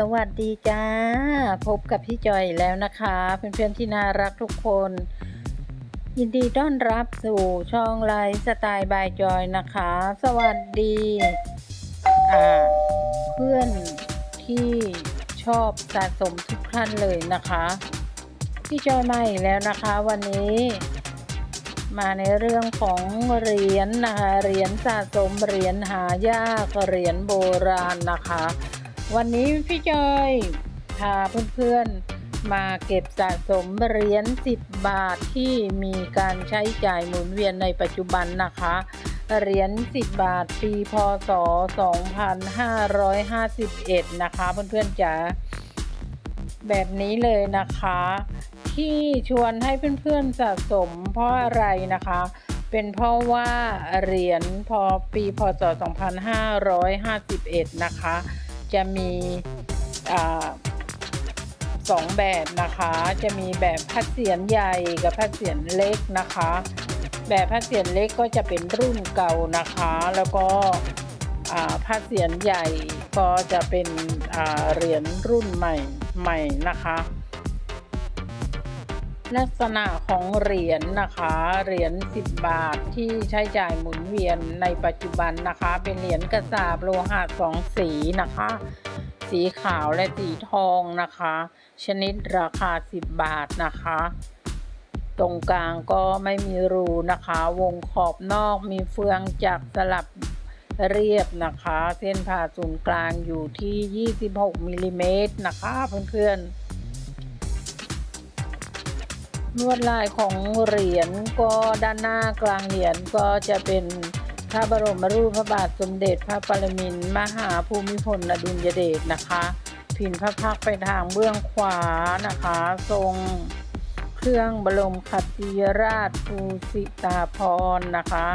สวัสดีจ้า พบกับพี่จอยแล้วนะคะ เพื่อนๆที่น่ารักทุกคน ยินดีต้อนรับสู่ช่องไลฟ์สไตล์บายจอยนะคะ สวัสดีเพื่อนที่ชอบสะสมทุกท่านเลยนะคะ พี่จอยมาอีกแล้วนะคะ วันนี้มาในเรื่องของเหรียญนะคะเหรียญสะสมเหรียญหายากเหรียญโบราณนะคะ วันนี้พี่จอยพาเพื่อนๆ มาเก็บสะสมเหรียญ10 บาทที่มีการใช้จ่ายหมุนเวียนในปัจจุบันนะคะ เหรียญ10 บาทปีพศ 2551 นะคะเพื่อนๆจ๋าแบบนี้เลยนะคะ ที่ชวนให้เพื่อนๆสะสมเพราะอะไรนะคะ เป็นเพราะว่าเหรียญพอปีพศ 2551 นะคะ จะมีอาสองแบบนะคะ จะมีแบบพัดเสียนใหญ่กับพัดเสียนเล็กนะคะ แบบพัดเสียนเล็กก็จะเป็นรุ่นเก่านะคะ แล้วก็พัดเสียนใหญ่ก็จะเป็นเหรียญรุ่นใหม่ใหม่นะคะ ลักษณะของเหรียญนะคะ เหรียญ 10 บาทที่ใช้จ่ายหมุนเวียนในปัจจุบันนะคะ เป็นเหรียญกระสาบโลหะสองสีนะคะ สีขาวและสีทองนะคะ ชนิดราคา 10 บาทนะคะ ตรงกลางก็ไม่มีรูนะคะ วงขอบนอกมีเฟืองจักรสลับเรียบนะคะ เส้นผ่าศูนย์กลางอยู่ที่ 26มิลลิเมตรนะคะเพื่อนๆ ลวดลายของเหรียญก็ด้านหน้ากลางเหรียญก็จะเป็นพระบรมรูปพระบาทสมเด็จพระปรมินทรมหาภูมิพลอดุลยเดชนะคะพินพระพักไปทางเบื้องขวานะคะ ทรงเครื่องบรมคัตติยราชภูสิตาพรนะคะ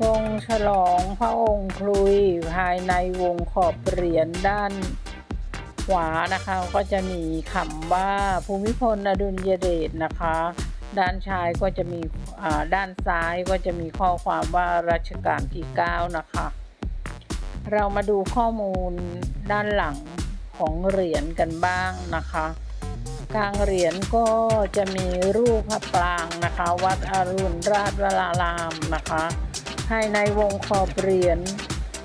ทรงฉลองพระองค์คลุยภายในวงขอบเหรียญด้าน ขวานะคะก็จะมีคำว่าภูมิพลอดุลยเดชนะคะ ด้านชายก็จะมีด้านซ้ายก็จะมีข้อความว่ารัชกาลที่ 9 นะคะ เรามาดูข้อมูลด้านหลังของเหรียญกันบ้างนะคะกลางเหรียญก็จะมีรูปพระปรางนะคะ วัดอรุณราชวรารามนะคะภายในวงขอบเหรียญ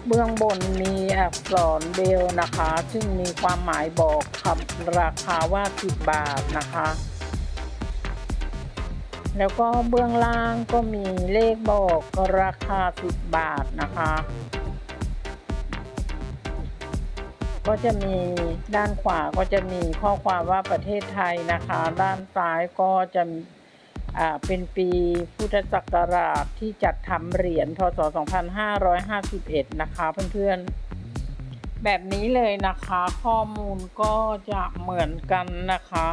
เบื้องบนมีอักษรเบลนะคะ ซึ่งมีความหมายบอกคำราคาว่า10บาทนะคะ แล้วก็เบื้องล่างก็มีเลขบอกราคา10บาทนะคะ ก็จะมีด้านขวาก็จะมีข้อความว่าประเทศไทยนะคะ ด้านซ้ายก็จะ เป็นปีพุทธศักราชที่จัดทำเหรียญพศ 2551 นะคะเพื่อนๆ แบบนี้เลยนะคะ ข้อมูลก็จะเหมือนกันนะคะ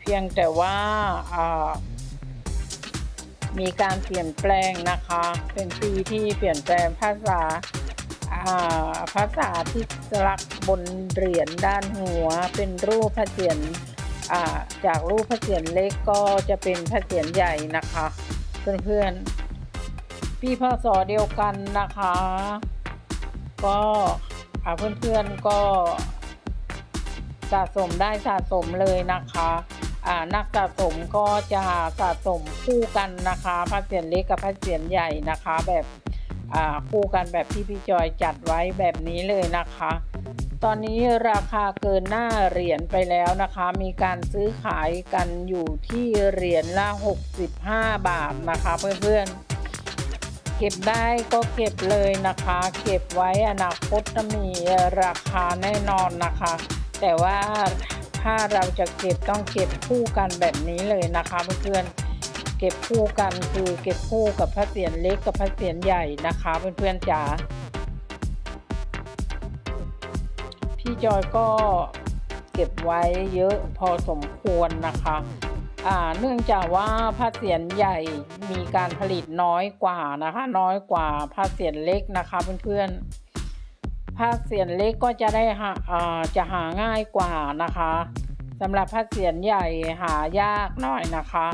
เพียงแต่ว่ามีการเปลี่ยนแปลงนะคะ เป็นปีที่เปลี่ยนแปลงภาษาภาษาที่สลักบนเหรียญด้านหัวเป็นรูปพระเศียรอ่า จากรูปพระเศียรเล็กก็จะเป็นพระเศียรใหญ่นะคะ เพื่อนๆพี่พศเดียวกันนะคะ ก็อ่าเพื่อนๆก็สะสมได้สะสมเลยนะคะนักสะสมก็จะสะสมคู่กันนะคะพระเศียรเล็กกับพระเศียรใหญ่นะคะ แบบคู่กันแบบที่พี่จอยจัดไว้แบบนี้เลยนะคะ ตอนนี้ราคาเกินหน้าเหรียญไปแล้วนะคะ มีการซื้อขายกันอยู่ที่เหรียญละ 65 บาทนะคะเพื่อนๆ เก็บได้ก็เก็บเลยนะคะ เก็บไว้อนาคตจะมีราคาแน่นอนนะคะ แต่ว่าถ้าเราจะเก็บต้องเก็บคู่กันแบบนี้เลยนะคะเพื่อนๆ เก็บคู่กันคือเก็บคู่กับพระเศียรเล็กกับพระเศียรใหญ่นะคะเพื่อนๆจ๋า พี่จอยก็เก็บไว้เยอะพอสมควรนะคะอ่าเนื่องจากว่าพระเศียรใหญ่มีการผลิตน้อยกว่านะคะ น้อยกว่าพระเศียรเล็กนะคะเพื่อนๆพระเศียรเล็กก็จะได้หาอ่าจะหาง่ายกว่านะคะสำหรับพระเศียรใหญ่หายากหน่อยนะคะ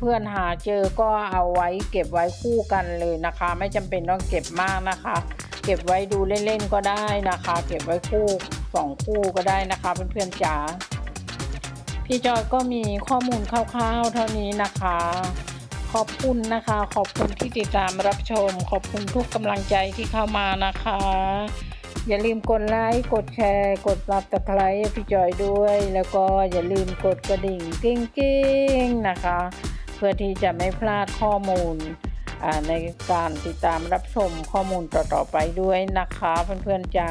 เพื่อนๆหาเจอก็เอาไว้เก็บไว้คู่กันเลยนะคะ ไม่จำเป็นต้องเก็บมากนะคะ เก็บไว้ดูเล่นๆก็ได้นะคะ เก็บไว้คู่ สองคู่ก็ได้นะคะเพื่อนๆจ๋าพี่จอยก็มีข้อมูลคร่าวๆ เท่านี้นะคะ ขอบคุณนะคะ ขอบคุณที่ติดตามรับชม ขอบคุณทุกกำลังใจที่เข้ามานะคะ อย่าลืมกดไลค์กดแชร์ กดซับสไครต์พี่จอยด้วย แล้วก็อย่าลืมกดกระดิ่งกิ้งๆนะคะ เพื่อที่จะไม่พลาดข้อมูลในการติดตามรับชมข้อมูลต่อๆไปด้วยนะคะ เพื่อนๆจ้า